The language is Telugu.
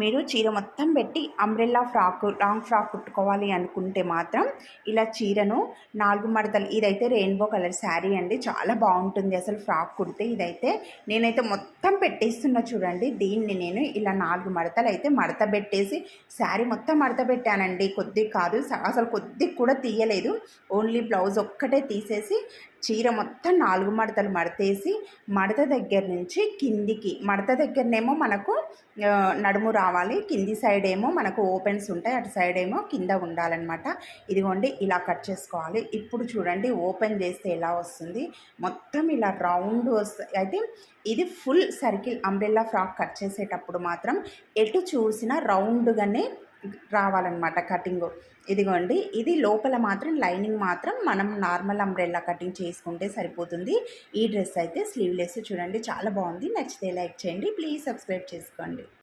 మీరు చీర మొత్తం పెట్టి అంబ్రెల్లా ఫ్రాక్ లాంగ్ ఫ్రాక్ కుట్టుకోవాలి అనుకుంటే మాత్రం ఇలా చీరను నాలుగు మడతలు ఇదైతే రెయిన్బో కలర్ శారీ అండి. చాలా బాగుంటుంది అసలు ఫ్రాక్ కుడితే ఇదైతే. నేనైతే మొత్తం పెట్టేస్తున్నా చూడండి. దీన్ని నేను ఇలా నాలుగు మడతలు అయితే మడత పెట్టేసి శారీ మొత్తం మడత పెట్టానండి. కొద్దిగా కాదు అసలు కొద్దిగా కూడా తీయలేదు. ఓన్లీ బ్లౌజ్ ఒక్కటే తీసేసి చీర మొత్తం నాలుగు మడతలు మడతేసి మడత దగ్గర నుంచి కిందికి మడత దగ్గరనేమో మనకు నడుము రావాలి. కింది సైడ్ ఏమో మనకు ఓపెన్స్ ఉంటాయి. అటు సైడ్ ఏమో కింద ఉండాలన్నమాట. ఇదిగోండి ఇలా కట్ చేసుకోవాలి. ఇప్పుడు చూడండి ఓపెన్ చేస్తే ఎలా వస్తుంది? మొత్తం ఇలా రౌండ్ వస్తుంది అయితే ఇది full circle umbrella frock cut చేసేటప్పుడు మాత్రం ఎటు చూసినా రౌండ్గానే రావాలన్నమాట కటింగ్ ఇదిగోండి ఇది లోపల మాత్రం లైనింగ్ మాత్రం మనం నార్మల్ అంబ్రెల్లా కటింగ్ చేసుకుంటే సరిపోతుంది. ఈ డ్రెస్ అయితే స్లీవ్లెస్ చూడండి చాలా బాగుంది. నచ్చితే లైక్ చేయండి. ప్లీజ్ సబ్స్క్రైబ్ చేసుకోండి.